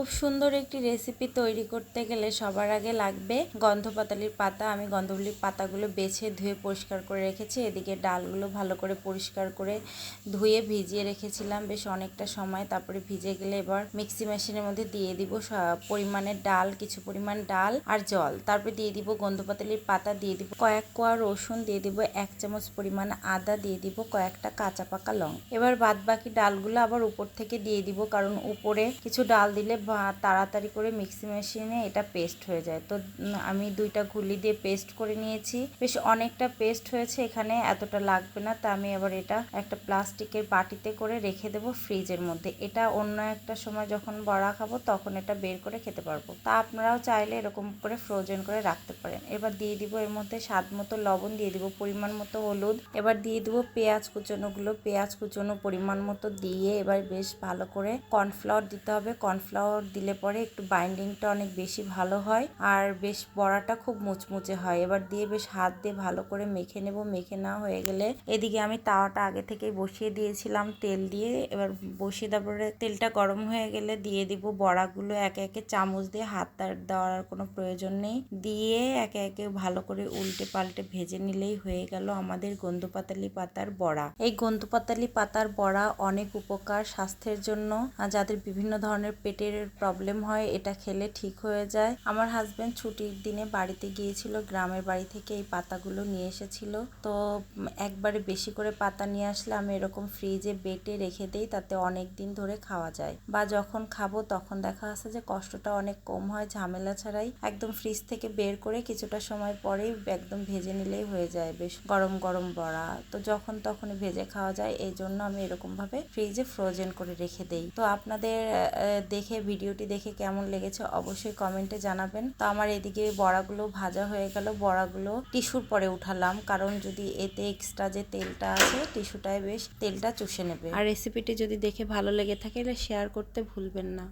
খুব সুন্দর একটি রেসিপি তৈরি করতে গেলে সবার আগে লাগবে গন্ধপাতালির পাতা। আমি গন্ধপাতালির পাতাগুলো বেছে ধুয়ে পরিষ্কার করে রেখেছি। এদিকে ডালগুলো ভালো করে পরিষ্কার করে ধুয়ে ভিজিয়ে রেখেছিলাম বেশ অনেকটা সময়। তারপরে ভিজে গেলে এবার মিক্সি মেশিনের মধ্যে দিয়ে দিব পরিমাণে ডাল, কিছু পরিমাণ ডাল আর জল। তারপরে দিয়ে দিব গন্ধপাতালির পাতা, দিয়ে দিব কয়েক কোয়া রসুন, দিয়ে দিব এক চামচ পরিমাণ আদা, দিয়ে দিব কয়েকটা কাঁচা পাকা লং। এবার বাদ বাকি ডালগুলো আবার উপর থেকে দিয়ে দিব, কারণ উপরে কিছু ডাল দিলে তাড়াতাড়ি করে মিক্সি মেশিনে এটা পেস্ট হয়ে যায়। তো আমি দুইটা গুলি দিয়ে পেস্ট করে নিয়েছি। বেশ অনেকটা পেস্ট হয়েছে এখানে, এতটা লাগবে না। তা আমি আবার এটা একটা প্লাস্টিকের বাটিতে করে রেখে দেবো ফ্রিজের মধ্যে। এটা অন্য একটা সময় যখন বড়া খাব, তখন এটা বের করে খেতে পারব। তা আপনারাও চাইলে এরকম করে ফ্রোজেন করে রাখতে পারেন। এবার দিয়ে দিব এর মধ্যে স্বাদ মতো লবণ, দিয়ে দিব পরিমাণ মতো হলুদ। এবার দিয়ে দিব পেঁয়াজ কুচোনোগুলো। পেঁয়াজ কুচোনো পরিমাণ মতো দিয়ে এবার বেশ ভালো করে কর্নফ্লাওয়ার দিতে হবে। কর্নফ্লাওয়ার দিলে পরে একটু বাইন্ডিংটা অনেক বেশি ভালো হয়। আর বেশ বড়াটা খুব মুচমুচে হয়। এবার দিয়ে বেশ হাত দিয়ে ভালো করে মেখে নেব। মেখে না হয়ে গেলে এদিকে আমি তাওয়াটা আগে থেকেই বসিয়ে দিয়েছিলাম তেল দিয়ে। এবার বসিয়ে তারপরে তেলটা গরম হয়ে গেলে দিয়ে দিব বড়াগুলো। একে একে চামচ দিয়ে হাত দেওয়ার কোনো প্রয়োজন নেই। দিয়ে একে একে ভালো করে উল্টে পাল্টে ভেজে নিলেই হয়ে গেল আমাদের গন্ধপাতালি পাতার বড়া। এই গন্ধপাতালি পাতার বড়া অনেক উপকার স্বাস্থ্যের জন্য। যাদের বিভিন্ন ধরনের পেটের প্রবলেম হয়, এটা খেলে ঠিক হয়ে যায়। আমার হাজব্যান্ড ছুটির দিনে বাড়িতে গিয়েছিল, গ্রামের বাড়ি থেকে এই পাতাগুলো নিয়ে এসেছিল। তো একবারে বেশি করে পাতা নিয়ে আসলে আমি এরকম ফ্রিজে বেটে রেখে দেই, তাতে অনেক দিন ধরে খাওয়া যায়। বা যখন খাব, তখন দেখা যাচ্ছে যে কষ্টটা অনেক কম হয়, ঝামেলা ছাড়াই একদম ফ্রিজ থেকে বের করে কিছুটা সময় পরেই একদম ভেজে নিলেই হয়ে যায় বেশ গরম গরম বড়া। তো যখন তখনই ভেজে খাওয়া যায় এই জন্য আমি এরকমভাবে ফ্রিজে ফ্রোজেন করে রেখে দেই। তো আপনাদের দেখে ভিডিওটি দেখে কেমন লেগেছে অবশ্যই কমেন্টে জানাবেন। তো আমার এদিকে বড়াগুলো ভাজা হয়ে গেল। বড়াগুলো টিস্যুর পরে উঠালাম। কারণ যদি এতে এক্সট্রা যে তেলটা আছে, টিস্যুটায় বেশ তেলটা চুষে নেবে। আর রেসিপিটি যদি দেখে ভালো লেগে থাকে শেয়ার করতে ভুলবেন না।